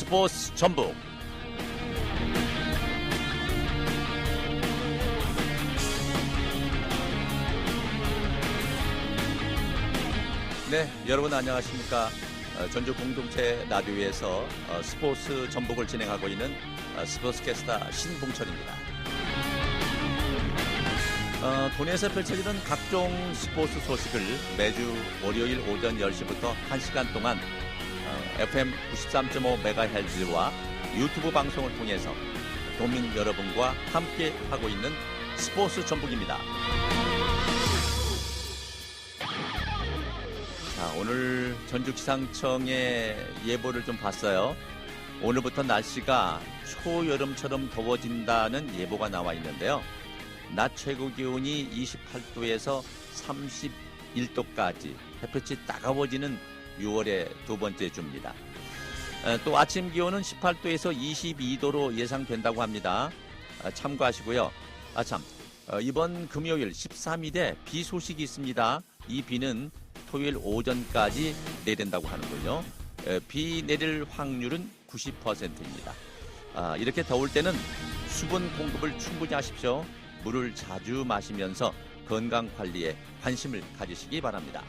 스포츠 전북 네, 여러분 안녕하십니까? 어, 전주 공동체 라디오에서 어, 스포츠 전북을 진행하고 있는 어, 스포츠캐스터 신봉철입니다. 어, 도내에서 펼쳐지는 각종 스포츠 소식을 매주 월요일 오전 10시부터 1시간 동안 어, FM 93.5MHz와 유튜브 방송을 통해서 도민 여러분과 함께 하고 있는 스포츠 전북입니다. 자, 오늘 전주기상청의 예보를 좀 봤어요. 오늘부터 날씨가 초여름처럼 더워진다는 예보가 나와 있는데요. 낮 최고 기온이 28도에서 31도까지 햇볕이 따가워지는 6월의 두 번째 주입니다. 에, 또 아침 기온은 18도에서 22도로 예상된다고 합니다. 아, 참고하시고요. 아 참, 어, 이번 금요일 13일에 비 소식이 있습니다. 이 비는 토요일 오전까지 내린다고 하는군요. 에, 비 내릴 확률은 90%입니다. 아, 이렇게 더울 때는 수분 공급을 충분히 하십시오. 물을 자주 마시면서 건강 관리에 관심을 가지시기 바랍니다.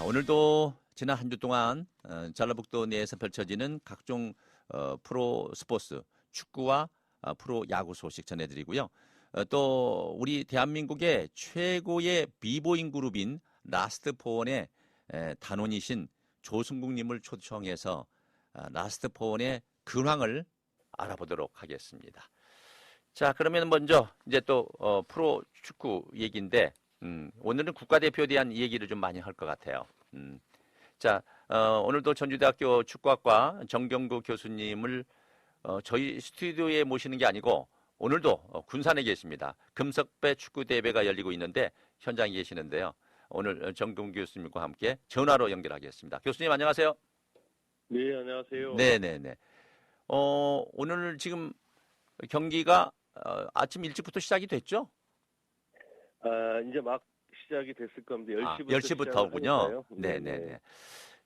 자, 오늘도 지난 한 주 동안 어, 전라북도 내에서 펼쳐지는 각종 어, 프로 스포츠, 축구와 어, 프로 야구 소식 전해드리고요. 어, 또 우리 대한민국의 최고의 비보잉 그룹인 라스트 포원의 에, 단원이신 조승국님을 초청해서 아, 라스트 포원의 근황을 알아보도록 하겠습니다. 자, 그러면 먼저 이제 또 어, 프로 축구 얘기인데 음, 오늘은 국가대표에 대한 얘기를 좀 많이 할 것 같아요. 음, 자, 어, 오늘도 전주대학교 축구학과 정경구 교수님을 어, 저희 스튜디오에 모시는 게 아니고 오늘도 어, 군산에 계십니다. 금석배 축구 대회가 열리고 있는데 현장에 계시는데요. 오늘 정경구 교수님과 함께 전화로 연결하겠습니다. 교수님 안녕하세요. 네, 안녕하세요. 네네네. 어, 오늘 지금 경기가 어, 아침 일찍부터 시작이 됐죠? 아, 이제 막 시작이 됐을 겁니다. 10시부터. 아, 10시부터군요. 네 네 네.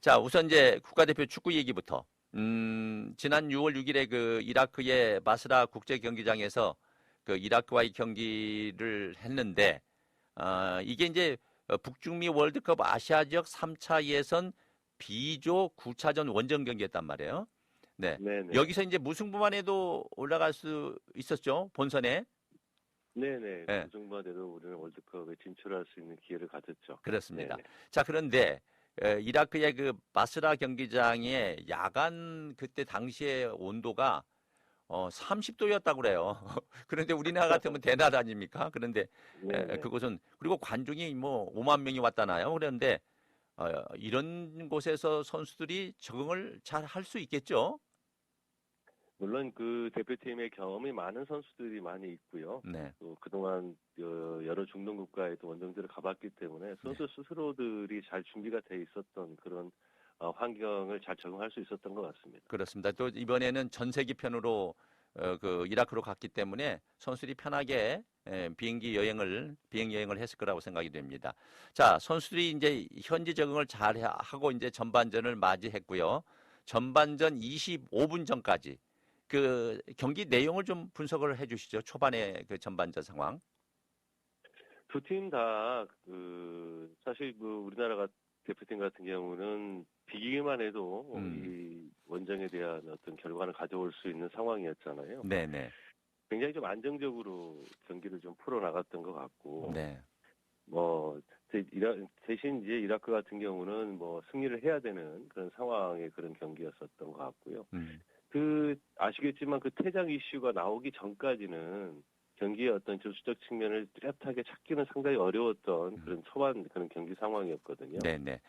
자, 우선 이제 국가대표 축구 얘기부터. 음, 지난 6월 6일에 그 이라크의 마스라 국제 경기장에서 그 이라크와의 경기를 했는데, 아, 이게 이제 북중미 월드컵 아시아 지역 3차 예선 B조 9차전 원정 경기였단 말이에요. 네. 네네. 여기서 이제 무승부만 해도 올라갈 수 있었죠. 본선에. 네네. 네. 그 정도에도 우리는 월드컵에 진출할 수 있는 기회를 가졌죠. 그렇습니다. 네네. 자, 그런데 에, 이라크의 그 바스라 경기장의 야간 그때 당시의 온도가 어, 30도였다고 그래요. 그런데 우리나라 같으면 대낮 아닙니까? 그런데 에, 네네. 그곳은 그리고 관중이 뭐 5만 명이 왔다나요? 그런데 어, 이런 곳에서 선수들이 적응을 잘 할 수 있겠죠? 물론 그 대표팀의 경험이 많은 선수들이 많이 있고요. 네. 또 그동안 여- 여러 중동 국가에도 원정들을 가봤기 때문에 선수 스스로들이 잘 준비가 돼 있었던 그런 어, 환경을 잘 적응할 수 있었던 것 같습니다. 그렇습니다. 또 이번에는 전세기 편으로 어, 그 이라크로 갔기 때문에 선수들이 편하게 예, 비행기 여행을 비행 여행을 했을 거라고 생각이 됩니다. 자, 선수들이 이제 현지 적응을 잘 하- 하고 이제 전반전을 맞이했고요. 전반전 25분 전까지 그 경기 내용을 좀 분석을 해주시죠. 초반에 그 전반전 상황. 두 팀 다 그 사실 그 우리나라가 대표팀 같은 경우는 비기기만 해도 음. 이 원정에 대한 어떤 결과를 가져올 수 있는 상황이었잖아요. 네네. 굉장히 좀 안정적으로 경기를 좀 풀어 나갔던 것 같고, 네. 뭐 대신 이제 이라크 같은 경우는 뭐 승리를 해야 되는 그런 상황의 그런 경기였었던 것 같고요. 음. 그 아시겠지만 그 퇴장 이슈가 나오기 전까지는 경기의 어떤 조수적 측면을 뚜렷하게 찾기는 상당히 어려웠던 그런 초반 그런 경기 상황이었거든요. 네네.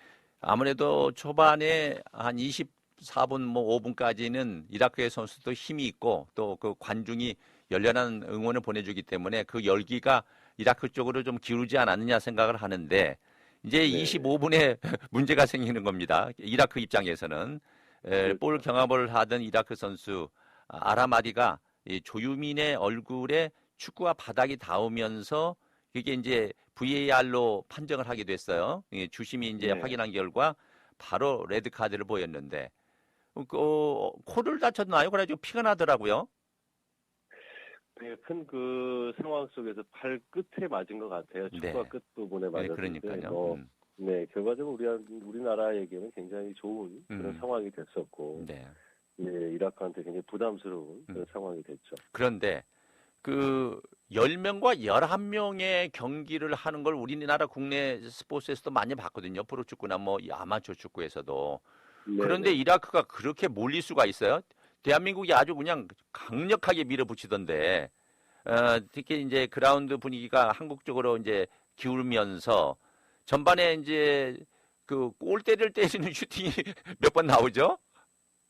아무래도 초반에 한 24분 뭐 5분까지는 이라크의 선수도 힘이 있고 또 그 관중이 열렬한 응원을 보내주기 때문에 그 열기가 이라크 쪽으로 좀 기울지 않았느냐 생각을 하는데 이제 네. 25분에 문제가 생기는 겁니다. 이라크 입장에서는. 볼 경합을 하던 이라크 선수 아, 아라마디가 이 조유민의 얼굴에 축구와 바닥이 닿으면서 그게 이제 VAR로 판정을 하게 됐어요. 예, 주심이 이제 네. 확인한 결과 바로 레드 카드를 보였는데 그, 어, 코를 다쳤나요? 그래가지고 피가 나더라고요. 네, 큰 그 상황 속에서 팔 끝에 맞은 것 같아요. 네. 축구와 끝 부분에 네, 맞았는데, 그러니까요. 뭐, 음, 네, 결과적으로 우리 우리나라에게는 굉장히 좋은 그런 음. 상황이 됐었고, 네. 네, 이라크한테 굉장히 부담스러운 그런 음. 상황이 됐죠. 그런데 그 10명과 11명의 경기를 하는 걸 우리나라 국내 스포츠에서도 많이 봤거든요. 프로축구나 뭐이 아마추어 축구에서도. 네, 그런데 네. 이라크가 그렇게 몰릴 수가 있어요? 대한민국이 아주 그냥 강력하게 밀어붙이던데, 어, 특히 이제 그라운드 분위기가 한국 쪽으로 이제 기울면서 전반에 이제 그 골대를 때리는 슈팅이 몇 번 나오죠?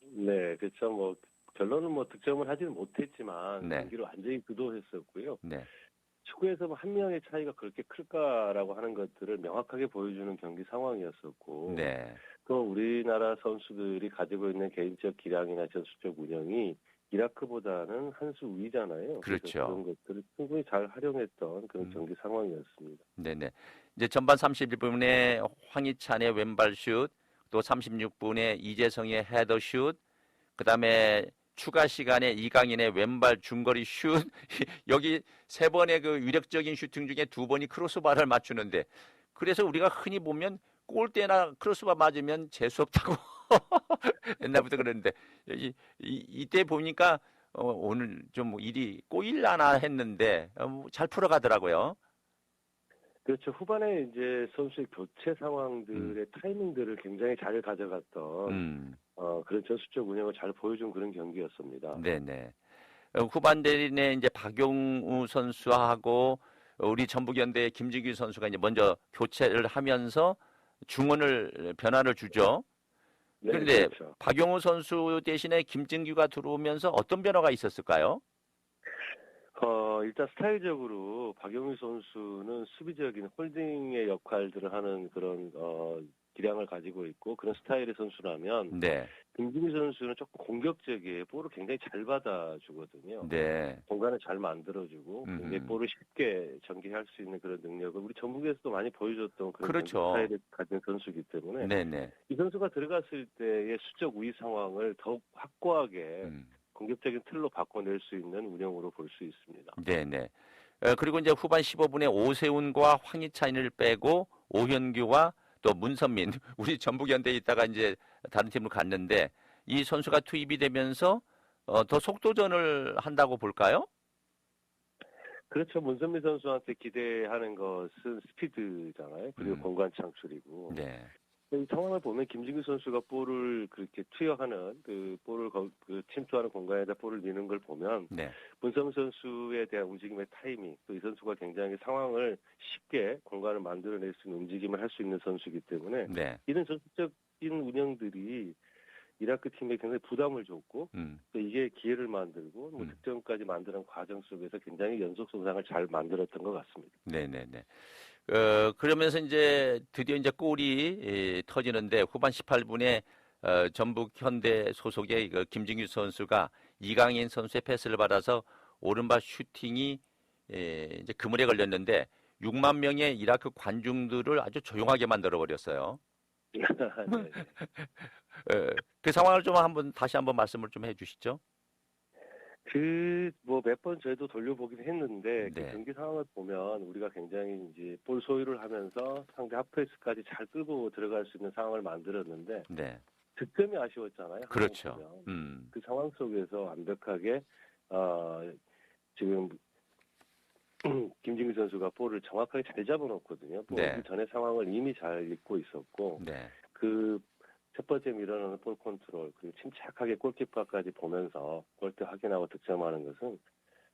네, 그렇죠. 뭐 결론은 뭐 득점을 하지는 못했지만 네. 경기를 완전히 주도했었고요. 네. 축구에서 뭐한 명의 차이가 그렇게 클까라고 하는 것들을 명확하게 보여주는 경기 상황이었었고, 네. 또 우리나라 선수들이 가지고 있는 개인적 기량이나 전술적 운영이 이라크보다는 한 수 위잖아요. 그렇죠. 그런 것들을 충분히 잘 활용했던 그런 음. 경기 상황이었습니다. 네네. 이제 전반 31분에 황희찬의 왼발 슛, 또 36분에 이재성의 헤더 슛, 그 다음에 추가 시간에 이강인의 왼발 중거리 슛, 여기 세 번의 그 위력적인 슈팅 중에 두 번이 크로스바를 맞추는데, 그래서 우리가 흔히 보면 골대나 크로스바 맞으면 재수 없다고 옛날부터 그랬는데 이, 이, 이때 보니까 어, 오늘 좀 일이 꼬일라나 했는데 어, 뭐잘 풀어가더라고요. 그렇죠. 후반에 이제 선수의 교체 상황들의 타이밍들을 굉장히 잘 가져갔던 음. 어, 그런 전술적 운영을 잘 보여준 그런 경기였습니다. 네네. 어, 후반대에 이제 박용우 선수하고 우리 전북현대의 김진규 선수가 이제 먼저 교체를 하면서 중원을 변화를 주죠. 네, 그런데 그렇죠. 박용우 선수 대신에 김진규가 들어오면서 어떤 변화가 있었을까요? 어, 일단 스타일적으로 박영희 선수는 수비적인 홀딩의 역할들을 하는 그런 어, 기량을 가지고 있고 그런 스타일의 선수라면 네, 김진희 선수는 조금 공격적이에요. 볼을 굉장히 잘 받아주거든요. 네, 공간을 잘 만들어주고. 굉장히 볼을 쉽게 전개할 수 있는 그런 능력을 우리 전북에서도 많이 보여줬던 그런 그렇죠. 스타일을 가진 선수이기 때문에 네, 네. 이 선수가 들어갔을 때의 수적 우위 상황을 더욱 확고하게 음, 공격적인 틀로 바꿔낼 수 있는 운영으로 볼 수 있습니다. 네, 네. 어, 그리고 이제 후반 15분에 오세훈과 황희찬을 빼고 오현규와 또 문선민 우리 전북현대에 있다가 이제 다른 팀으로 갔는데 이 선수가 투입이 되면서 어, 더 속도전을 한다고 볼까요? 그렇죠. 문선민 선수한테 기대하는 것은 스피드잖아요. 그리고 음. 공간 창출이고. 네, 이 상황을 보면 김진규 선수가 볼을 그렇게 투여하는 그 볼을 거- 그 침투하는 공간에다 볼을 넣는 걸 보면 네, 문선민 선수에 대한 움직임의 타이밍 또 이 선수가 굉장히 상황을 쉽게 공간을 만들어낼 수 있는 움직임을 할 수 있는 선수이기 때문에 네, 이런 전술적인 운영들이 이라크 팀에 굉장히 부담을 줬고 음, 또 이게 기회를 만들고 뭐 음. 득점까지 만드는 과정 속에서 굉장히 연속 손상을 잘 만들었던 것 같습니다. 네, 네, 네. 어, 그러면서 이제 드디어 이제 골이 예, 터지는데 후반 18분에 어, 전북 현대 소속의 그 김진규 선수가 이강인 선수의 패스를 받아서 오른발 슈팅이 예, 이제 그물에 걸렸는데 6만 명의 이라크 관중들을 아주 조용하게 만들어 버렸어요. 네, 네. 어, 그 상황을 좀 한번 다시 한번 말씀을 좀 해주시죠. 그 뭐 몇 번 저희도 돌려보긴 했는데 그 네. 경기 상황을 보면 우리가 굉장히 이제 볼 소유를 하면서 상대 하프에스까지 잘 끌고 들어갈 수 있는 상황을 만들었는데 네, 득점이 아쉬웠잖아요. 그렇죠. 음, 그 상황 속에서 완벽하게 어, 지금 김진규 선수가 볼을 정확하게 잘 잡아놓거든요. 볼 네. 그 전에 상황을 이미 잘 읽고 있었고 네, 그 첫 번째 밀어넣는 볼 컨트롤 그리고 침착하게 골키퍼까지 보면서 골대 확인하고 득점하는 것은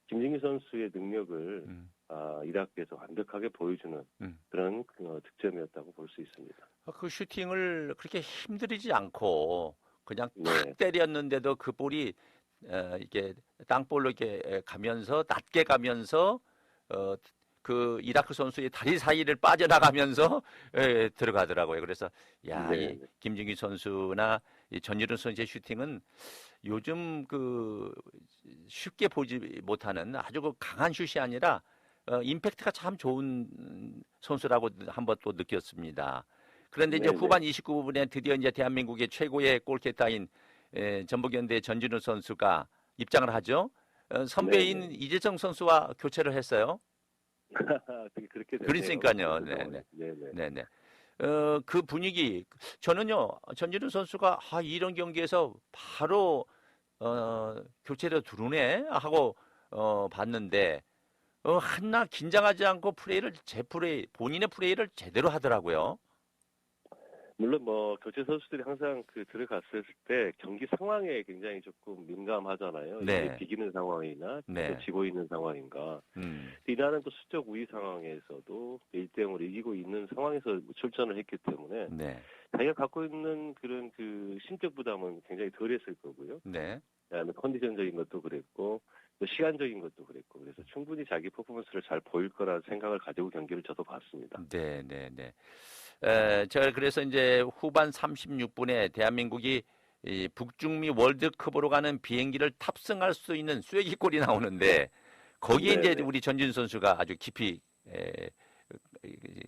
김진규 선수의 능력을 음. 아, 이라크에서 완벽하게 보여주는 음. 그런 그, 어, 득점이었다고 볼 수 있습니다. 그 슈팅을 그렇게 힘들이지 않고 그냥 탁 네. 때렸는데도 그 볼이 어, 이게 땅볼로 이렇게 가면서 낮게 가면서 어, 그 이라크 선수의 다리 사이를 빠져나가면서 예, 들어가더라고요. 그래서 야, 네, 이 네. 김진규 선수나 이 전유른 선수의 슈팅은 요즘 그 쉽게 보지 못하는 아주 그 강한 슛이 아니라 어, 임팩트가 참 좋은 선수라고 한번 또 느꼈습니다. 그런데 이제 네네. 후반 29분에 드디어 이제 대한민국의 최고의 골키터인 에, 전북현대 전진우 선수가 입장을 하죠. 어, 선배인 네네. 이재정 선수와 교체를 했어요. 되게 그렇게 됐네요. 그러니까요. 그 네네. 상황이. 네네. 네네. 어, 그 분위기 저는요 전진우 선수가 아, 이런 경기에서 바로 어, 교체로 들어오네 하고 어, 봤는데 어, 한나 긴장하지 않고 플레이를 제 플레이 본인의 플레이를 제대로 하더라고요. 물론 뭐 교체 선수들이 항상 그 들어갔을 때 경기 상황에 굉장히 조금 민감하잖아요. 네. 비기는 상황이나 네. 또 지고 있는 상황인가. 음, 이날은 또 수적 우위 상황에서도 1대0으로 이기고 있는 상황에서 출전을 했기 때문에 네, 자기가 갖고 있는 그런 그 심적 부담은 굉장히 덜했을 거고요. 네, 그다음에 컨디션적인 것도 그랬고 또 시간적인 것도 그랬고 그래서 충분히 자기 퍼포먼스를 잘 보일 거라 생각을 가지고 경기를 저도 봤습니다. 네, 네, 네. 에, 제가 그래서 이제 후반 36분에 대한민국이 이 북중미 월드컵으로 가는 비행기를 탑승할 수 있는 쐐기골이 나오는데 거기에 이제 네네. 우리 전진 선수가 아주 깊이 에,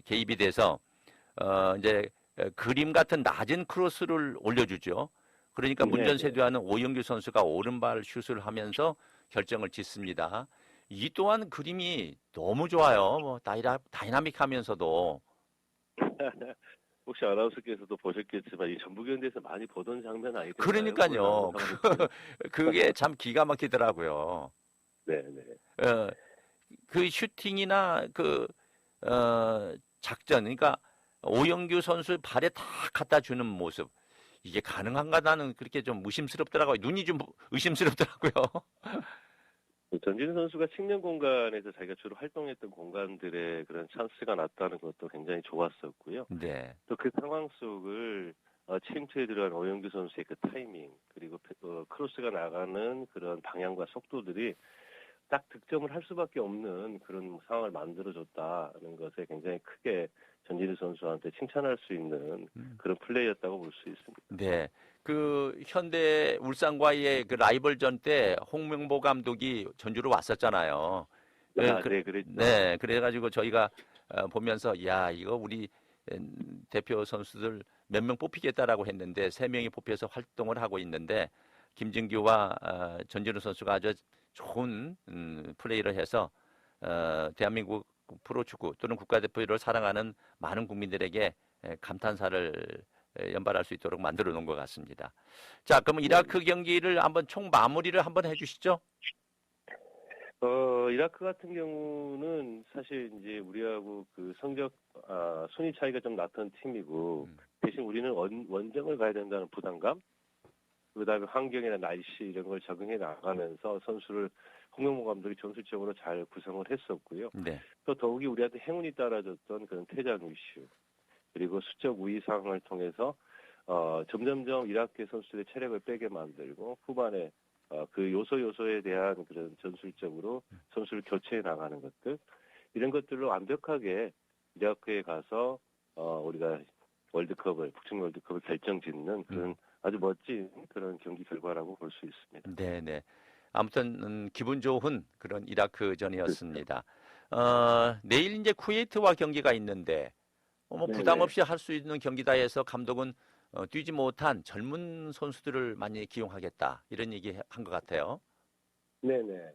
개입이 돼서 어, 이제 에, 그림 같은 낮은 크로스를 올려주죠. 그러니까 네네. 문전세도하는 오영규 선수가 오른발 슛을 하면서 결정을 짓습니다. 이 또한 그림이 너무 좋아요. 뭐 다이나, 다이나믹하면서도 혹시 아나운서께서도 보셨겠지만 이 전북 현대에서 많이 보던 장면 아니겠나요? 그러니까요. 그게 참 기가 막히더라고요. 네 네. 어, 그 슈팅이나 그 어, 작전, 그러니까 오영규 선수 발에 다 갖다 주는 모습 이게 가능한가 나는 그렇게 좀 의심스럽더라고요. 눈이 좀 의심스럽더라고요. 전진 선수가 측면 공간에서 자기가 주로 활동했던 공간들의 그런 찬스가 났다는 것도 굉장히 좋았었고요. 네, 또 그 상황 속을 어, 침투에 들어간 오영규 선수의 그 타이밍 그리고 어, 크로스가 나가는 그런 방향과 속도들이 딱 득점을 할 수밖에 없는 그런 상황을 만들어줬다는 것에 굉장히 크게 전진우 선수한테 칭찬할 수 있는 음. 그런 플레이였다고 볼 수 있습니다. 네. 그 현대 울산과의 그 라이벌전 때 홍명보 감독이 전주로 왔었잖아요. 네, 아, 그- 네, 그랬죠. 네, 그래가지고 저희가 어, 보면서 야 이거 우리 음, 대표 선수들 몇 명 뽑히겠다라고 했는데 세 명이 뽑혀서 활동을 하고 있는데 김진규와 어, 전진우 선수가 아주 좋은 음, 플레이를 해서 어, 대한민국 프로축구 또는 국가대표를 사랑하는 많은 국민들에게 에, 감탄사를 에, 연발할 수 있도록 만들어 놓은 것 같습니다. 자, 그럼 이라크 경기를 한번 총 마무리를 한번 해주시죠. 어, 이라크 같은 경우는 사실 이제 우리하고 그 성적, 아, 순위 차이가 좀 났던 팀이고, 음. 대신 우리는 원, 원정을 가야 된다는 부담감, 그 다음에 환경이나 날씨 이런 걸 적응해 나가면서 선수를 홍명보 감독이 전술적으로 잘 구성을 했었고요. 네, 또 더욱이 우리한테 행운이 따라줬던 그런 퇴장 이슈, 그리고 수적 우위 상황을 통해서, 어, 점점점 이라크 선수들의 체력을 빼게 만들고, 후반에 어, 그 요소 요소에 대한 그런 전술적으로 선수를 교체해 나가는 것들 이런 것들로 완벽하게 이라크에 가서 어, 우리가 월드컵을 북중 월드컵을 결정짓는 그런 음. 아주 멋진 그런 경기 결과라고 볼 수 있습니다. 네, 네. 아무튼 음, 기분 좋은 그런 이라크전이었습니다. 어, 내일 이제 쿠웨이트와 경기가 있는데 어, 뭐 네네. 부담 없이 할 수 있는 경기다 해서 감독은 어, 뛰지 못한 젊은 선수들을 많이 기용하겠다 이런 얘기 한 것 같아요. 네네.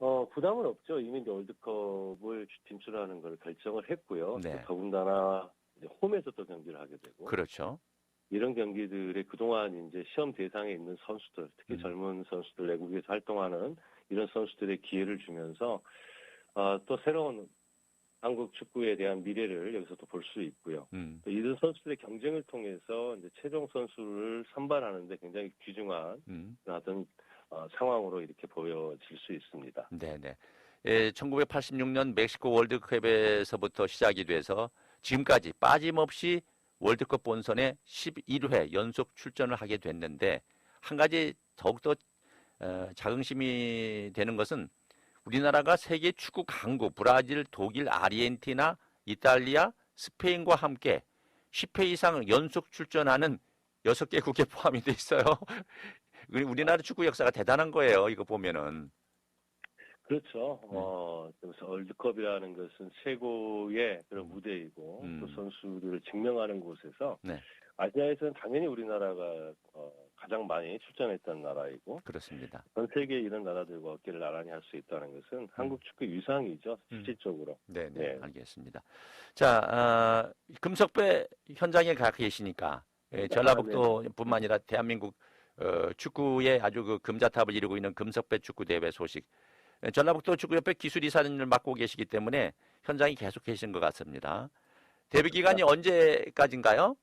어, 부담은 없죠. 이미 이제 월드컵을 진출하는 걸 결정을 했고요. 네. 또 더군다나 홈에서 또 경기를 하게 되고 그렇죠. 이런 경기들에 그동안 이제 시험 대상에 있는 선수들, 특히 음. 젊은 선수들, 외국에서 활동하는 이런 선수들의 기회를 주면서 어, 또 새로운 한국 축구에 대한 미래를 여기서 또볼수 있고요. 음, 또 이런 선수들의 경쟁을 통해서 이제 최종 선수를 선발하는데 굉장히 귀중한 음, 어떤 어, 상황으로 이렇게 보여질 수 있습니다. 네, 네. 예, 1986년 멕시코 월드컵에서부터 시작이 돼서 지금까지 빠짐없이 월드컵 본선에 11회 연속 출전을 하게 됐는데 한 가지 더욱더 어, 자긍심이 되는 것은 우리나라가 세계 축구 강국 브라질, 독일, 아르헨티나, 이탈리아, 스페인과 함께 10회 이상 연속 출전하는 6개국에 포함이 돼 있어요. 우리- 우리나라 축구 역사가 대단한 거예요. 이거 보면은. 그렇죠. 네. 어, 그래서 월드컵이라는 것은 최고의 그런 무대이고 음. 또 선수들을 증명하는 곳에서 네. 아시아에서는 당연히 우리나라가 어, 가장 많이 출전했던 나라이고 그렇습니다. 전 세계 이런 나라들과 어깨를 나란히 할 수 있다는 것은 한국 축구 유상이죠. 음. 실질적으로. 네, 네, 네. 알겠습니다. 자, 아, 금속배 현장에 가 계시니까 예, 전라북도뿐만 아니라 대한민국 어, 축구의 아주 그 금자탑을 이루고 있는 금속배 축구 대회 소식. 예, 전라북도 축구협회 기술이사를 맡고 계시기 때문에 현장에 계속 계신 것 같습니다. 데뷔 기간이 언제까지인가요?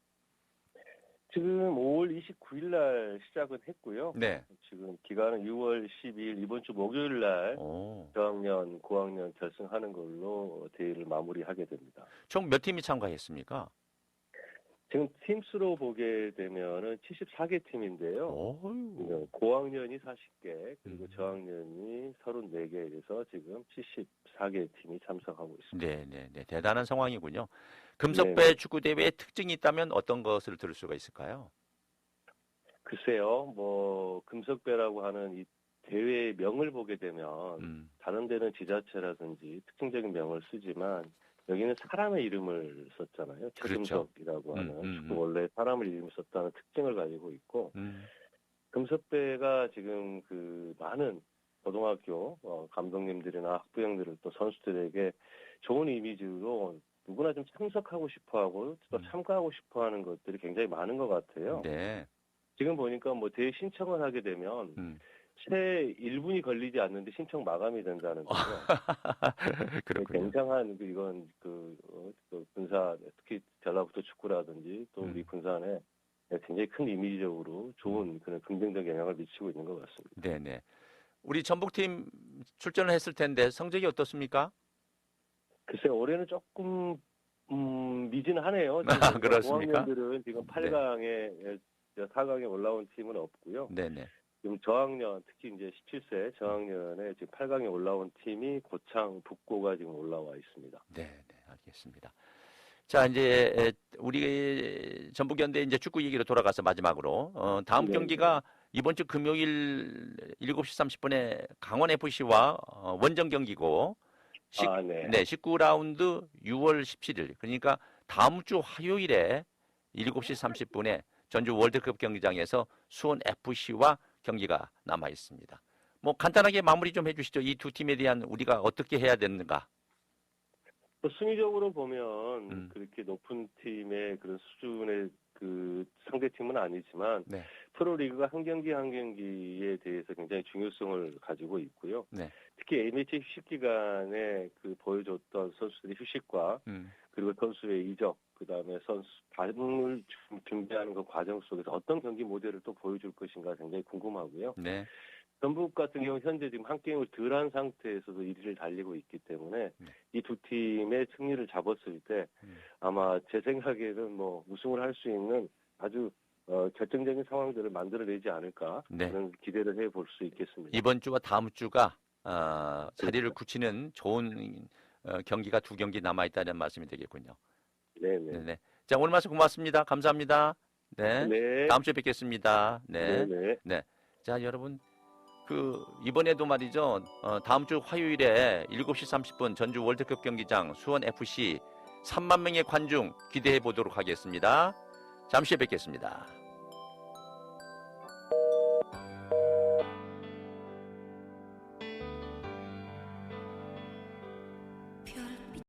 지금 5월 29일 날 시작은 했고요. 네. 지금 기간은 6월 12일 이번 주 목요일 날 오. 저학년, 고학년 결승하는 걸로 대회를 마무리하게 됩니다. 총 몇 팀이 참가했습니까? 지금 팀수로 보게 되면은 74개 팀인데요. 지금 고학년이 40개, 그리고 음. 저학년이 34개 에서 지금 74개 팀이 참석하고 있습니다. 네, 네, 네. 대단한 상황이군요. 금속배 네. 축구 대회의 특징이 있다면 어떤 것을 들을 수가 있을까요? 글쎄요, 뭐 금속배라고 하는 이 대회의 명을 보게 되면 음. 다른 데는 지자체라든지 특징적인 명을 쓰지만 여기는 사람의 이름을 썼잖아요. 그렇죠. 최금석이라고 음, 하는 음, 축구 음. 원래 사람을 이름을 썼다는 특징을 가지고 있고 음. 금속배가 지금 그 많은 고등학교 어, 감독님들이나 학부형들을 또 선수들에게 좋은 이미지로 누구나 좀 참석하고 싶어하고 또 음. 참가하고 싶어하는 것들이 굉장히 많은 것 같아요. 네. 지금 보니까 뭐 대회 신청을 하게 되면 음. 채 1분이 걸리지 않는데 신청 마감이 된다는 거죠. 그렇군요. 굉장한 그 이건 그, 어, 그 군사 특히 전라북도 축구라든지 또 우리 음. 군산에 굉장히 큰 이미지적으로 좋은 그런 긍정적 영향을 미치고 있는 것 같습니다. 네, 네. 우리 전북팀 출전을 했을 텐데 성적이 어떻습니까? 글쎄 올해는 조금 음, 미진하네요. 아, 그렇습니까? 고학년들은 지금 네. 8강에 4강에 올라온 팀은 없고요. 네, 네. 지금 저학년 특히 이제 17세 저학년에 지금 8강에 올라온 팀이 고창 북고가 지금 올라와 있습니다. 네, 네. 알겠습니다. 자, 이제 에, 우리 전북현대 이제 축구 얘기로 돌아가서 마지막으로 어, 다음 네. 경기가 이번 주 금요일 7시 30분에 강원 FC와 어, 원정 경기고 시, 아, 네. 네, 19라운드 6월 17일. 그러니까 다음 주 화요일에 7시 30분에 전주 월드컵 경기장에서 수원 FC와 경기가 남아 있습니다. 뭐 간단하게 마무리 좀 해주시죠. 이 두 팀에 대한 우리가 어떻게 해야 되는가? 뭐 순위적으로 보면 음. 그렇게 높은 팀의 그런 수준의 그 상대 팀은 아니지만 네. 프로리그가 한 경기 한 경기에 대해서 굉장히 중요성을 가지고 있고요. 네. 특히 A매치 휴식 기간에 그 보여줬던 선수들의 휴식과 음, 그리고 선수의 이적, 그 다음에 선수 준- 준비하는 그 과정 속에서 어떤 경기 모델을 또 보여줄 것인가 굉장히 궁금하고요. 네. 전북 같은 경우 현재 지금 한 게임을 덜한 상태에서도 1위를 달리고 있기 때문에 네. 이두 팀의 승리를 잡았을 때 음. 아마 제 생각에는 뭐 우승을 할 수 있는 아주 어, 결정적인 상황들을 만들어내지 않을까 네. 그런 기대를 해볼 수 있겠습니다. 이번 주와 다음 주가 어, 자리를 굳히는 좋은 어, 경기가 두 경기 남아 있다는 말씀이 되겠군요. 네네. 네, 네. 자, 오늘 말씀 고맙습니다. 감사합니다. 네. 네. 다음 주에 뵙겠습니다. 네. 네 네. 자, 여러분 그 이번에도 말이죠. 어, 다음 주 화요일에 7시 30분 전주 월드컵 경기장 수원 FC 3만 명의 관중 기대해 보도록 하겠습니다. 잠시 뵙겠습니다.